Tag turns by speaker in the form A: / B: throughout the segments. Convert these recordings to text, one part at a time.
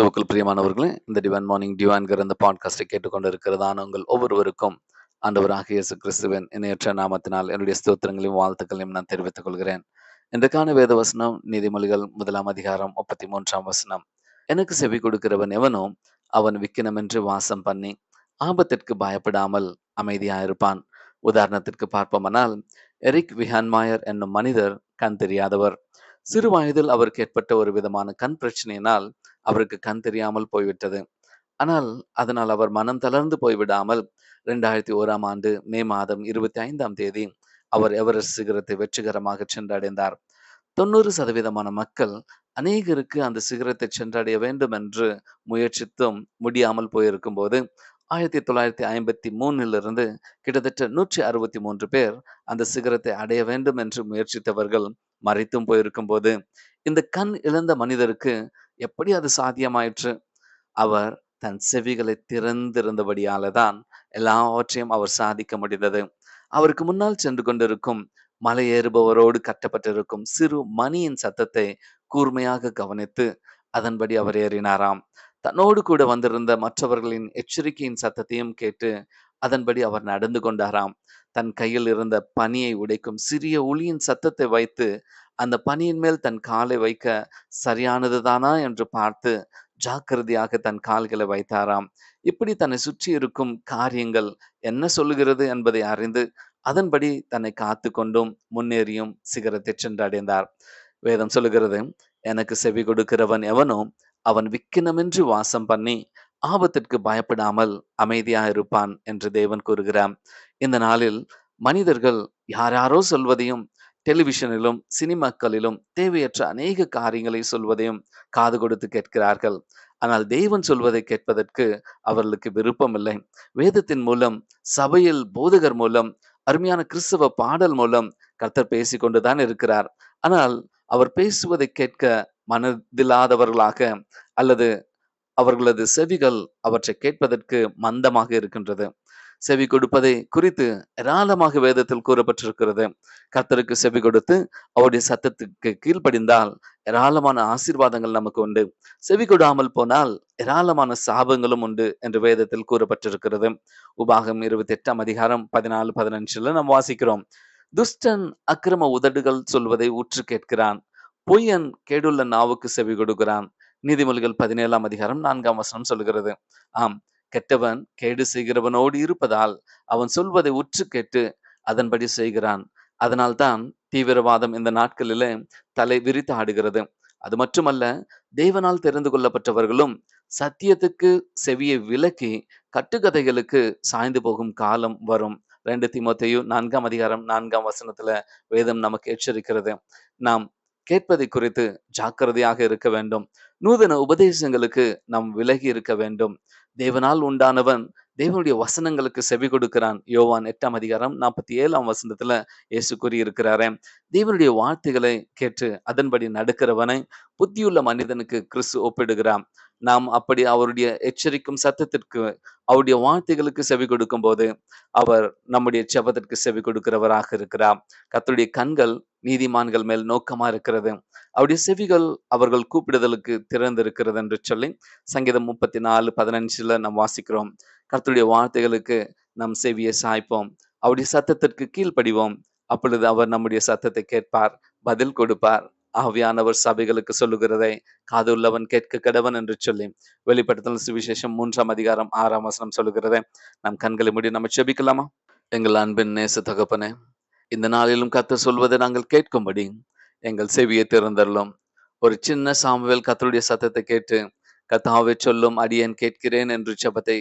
A: கிறிஸ்துவுக்குள் பிரியமானவர்களே இந்த டிவன் மார்னிங் டிவான்கிற இந்த பாட்காஸ்டை கேட்டுக்கொண்டு இருக்கிறதான உங்கள் ஒவ்வொருவருக்கும் ஆண்டவராக இயேசு கிறிஸ்துவின் இணையற்ற நாமத்தினால் என்னுடைய ஸ்தோத்திரங்களையும் வாழ்த்துக்களையும் நான் தெரிவித்துக் கொள்கிறேன். இன்றைக்கான வேத வசனம் நீதிமொழிகள் முதலாம் அதிகாரம் முப்பத்தி மூன்றாம் வசனம். எனக்கு செவி கொடுக்கிறவன் எவனோ அவன் விக்கினமென்று வாசம் பண்ணி ஆபத்திற்கு பயப்படாமல் அமைதியாயிருப்பான். உதாரணத்திற்கு பார்ப்போமானால் எரிக் விஹான்மாயர் என்னும் மனிதர் கண் தெரியாதவர். சிறு வயதில் அவருக்கு ஏற்பட்ட ஒரு விதமான கண் பிரச்சனையினால் அவருக்கு கண் தெரியாமல் போய்விட்டது. ஆனால் அதனால் அவர் மனம் தளர்ந்து போய்விடாமல் ரெண்டாயிரத்தி ஓராம் ஆண்டு மே மாதம் இருபத்தி ஐந்தாம் தேதி அவர் எவரெஸ்ட் சிகரத்தை வெற்றிகரமாக சென்றடைந்தார். தொண்ணூறு சதவீதமான மக்கள் அநேகருக்கு அந்த சிகரத்தை சென்றடைய வேண்டும் என்று முயற்சித்தும் முடியாமல் போயிருக்கும் போது ஆயிரத்தி தொள்ளாயிரத்தி ஐம்பத்தி மூணிலிருந்து கிட்டத்தட்ட நூற்றி அறுபத்தி மூன்று பேர் அந்த சிகரத்தை அடைய வேண்டும் என்று முயற்சித்தவர்கள் மறைத்தும் போயிருக்கும் போது இந்த கண் இழந்த மனிதருக்கு எப்படி அது சாத்தியமாயிற்று? அவர் தன் செவிகளை திறந்திருந்தபடியால தான் எல்லாவற்றையும் அவர் சாதிக்க முடிந்தது. அவருக்கு முன்னால் சென்று கொண்டிருக்கும் மலை ஏறுபவரோடு கட்டப்பட்டிருக்கும் சிறு மணியின் சத்தத்தை கூர்மையாக கவனித்து அதன்படி அவர் ஏறினாராம். தன்னோடு கூட வந்திருந்த மற்றவர்களின் எச்சரிக்கையின் சத்தத்தையும் கேட்டு அதன்படி அவர் நடந்து கொண்டாராம். தன் கையில் இருந்த பனியை உடைக்கும் சிறிய ஒளியின் சத்தத்தை வைத்து அந்த பனியின் மேல் தன் காலை வைக்க சரியானது தானா என்று பார்த்து ஜாக்கிரதையாக தன் கால்களை வைத்தாராம். இப்படி தன்னை சுற்றி இருக்கும் காரியங்கள் என்ன சொல்லுகிறது என்பதை அறிந்து அதன்படி தன்னை காத்து கொண்டும் முன்னேறியும் சிகரத்தை சென்றடைந்தார் வேதம் சொல்லுகிறது எனக்கு செவி கொடுக்கிறவன் எவனோ அவன் விக்கினமின்றி வாசம் பண்ணி ஆபத்திற்கு பயப்படாமல் அமைதியா இருப்பான் என்று தேவன் கூறுகிறான் இந்த நாளில் மனிதர்கள் யாராரோ சொல்வதையும் டெலிவிஷனிலும் சினிமாக்களிலும் தேவையற்ற அநேக காரியங்களை சொல்வதையும் காது கொடுத்து கேட்கிறார்கள். ஆனால் தேவன் சொல்வதை கேட்பதற்கு அவர்களுக்கு விருப்பம் இல்லை வேதத்தின் மூலம் சபையில் போதகர் மூலம் அருமையான கிறிஸ்தவ பாடல் மூலம் கர்த்தர் பேசி கொண்டுதான் இருக்கிறார். ஆனால் அவர் பேசுவதை கேட்க மனதில்லாதவர்களாக அல்லது அவர்களது செவிகள் அவற்றை கேட்பதற்கு மந்தமாக இருக்கின்றது. செவி கொடுப்பதை குறித்து ஏராளமாக வேதத்தில் கூறப்பட்டிருக்கிறது. கர்த்தருக்கு செவி கொடுத்து அவருடைய சத்தத்துக்கு கீழ்ப்படிந்தால் ஏராளமான ஆசீர்வாதங்கள் நமக்கு உண்டு. செவி கொடாமல் போனால் ஏராளமான சாபங்களும் உண்டு என்று வேதத்தில் கூறப்பட்டிருக்கிறது. உபாகம் இருபத்தி எட்டாம் அதிகாரம் பதினாலு பதினஞ்சுல நாம் வாசிக்கிறோம். துஷ்டன் அக்கிரம உதடுகள் சொல்வதை உற்று கேட்கிறான். பொய்யன் கேடுள்ள நாவுக்கு செவி கொடுக்கிறான். நீதிமொழிகள் பதினேழாம் அதிகாரம் நான்காம் வசனம் சொல்கிறது. ஆம் கெட்டவன் கேடு செய்கிறவனோடு இருப்பதால் அவன் சொல்வதை உற்று கேட்டு அதன்படி செய்கிறான். அதனால்தான் தீவிரவாதம் இந்த நாட்களிலே தலை விரித்து ஆடுகிறது. அது மட்டுமல்ல தேவனால் தெரிந்து கொள்ளப்பட்டவர்களும் சத்தியத்துக்கு செவியை விலக்கி கட்டுக்கதைகளுக்கு சாய்ந்து போகும் காலம் வரும். ரெண்டு திமுத்தையும் நான்காம் அதிகாரம் நான்காம் வசனத்துல வேதம் நமக்கு எச்சரிக்கிறது. நாம் கேட்பதை குறித்து ஜாக்கிரதையாக இருக்க வேண்டும். நூதன உபதேசங்களுக்கு நாம் விலகி இருக்க வேண்டும். தேவனால் உண்டானவன் தேவனுடைய வசனங்களுக்கு செவி கொடுக்கிறான். யோவான் எட்டாம் அதிகாரம் நாற்பத்தி ஏழாம் வசனத்துல இயேசு கூறியிருக்கிறாரே தேவனுடைய வார்த்தைகளை கேட்டு அதன்படி நடக்கிறவனை புத்தியுள்ள மனிதனுக்கு கிறிஸ்து ஒப்பிடுகிறான் நாம் அப்படி அவருடைய எச்சரிக்கும் சத்தத்திற்கு அவருடைய வார்த்தைகளுக்கு செவி கொடுக்கும் போது அவர் நம்முடைய செபத்திற்கு செவி கொடுக்கிறவராக இருக்கிறார். கத்தருடைய கண்கள் நீதிமான்கள் மேல் நோக்கமா இருக்கிறது. அவருடைய செவிகள் அவர்கள் கூப்பிடுதலுக்கு திறந்திருக்கிறது என்று சொல்லி சங்கீதம் முப்பத்தி நாலு பதினஞ்சுல நாம் வாசிக்கிறோம். கர்த்தருடைய வார்த்தைகளுக்கு நம் செவியை சாய்ப்போம். அவருடைய சத்தத்திற்கு கீழ்ப்படிவோம். அப்பொழுது அவர் நம்முடைய சத்தத்தை கேட்பார் பதில் கொடுப்பார். ஆவியானவர் சபைகளுக்கு சொல்லுகிறதை காது உள்ளவன் கேட்க கடவன் என்று சொல்லி வெளிப்படுத்தல் சுவிசேஷம் மூன்றாம் அதிகாரம் ஆறாம் வசனம் சொல்லுகிறதை நம் கண்களை முடி நம்ம செபிக்கலாமா? எங்கள் அன்பின் நேச தகப்பனே இந்த நாளிலும் கத்த சொல்வதை நாங்கள் கேட்கும்படி எங்கள் செவியை திறந்தரலும் ஒரு சின்ன சாமுவேல் கத்தருடைய சத்தத்தை கேட்டு கத்தாவை சொல்லும் அடியேன் கேட்கிறேன் என்று செபத்தை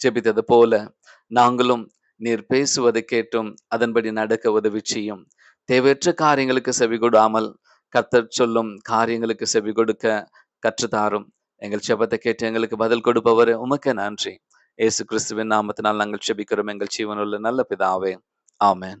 A: ஜெபித்தது போல நாங்களும் நீர் பேசுவதை கேட்டும் அதன்படி நடக்க உதவி செய்யும். தேவையற்ற காரியங்களுக்கு செவி கொடாமல் கத்தர் சொல்லும் காரியங்களுக்கு செவி கொடுக்க கற்றுத்தாரும் எங்கள் செபத்தை கேட்டு எங்களுக்கு பதில் கொடுப்பவர் உமக்கு நன்றி. ஏசு கிறிஸ்துவின் நாமத்தினால் நாங்கள் செபிக்கிறோம் எங்கள் ஜீவனுள்ள நல்ல பிதாவே. ஆமேன்.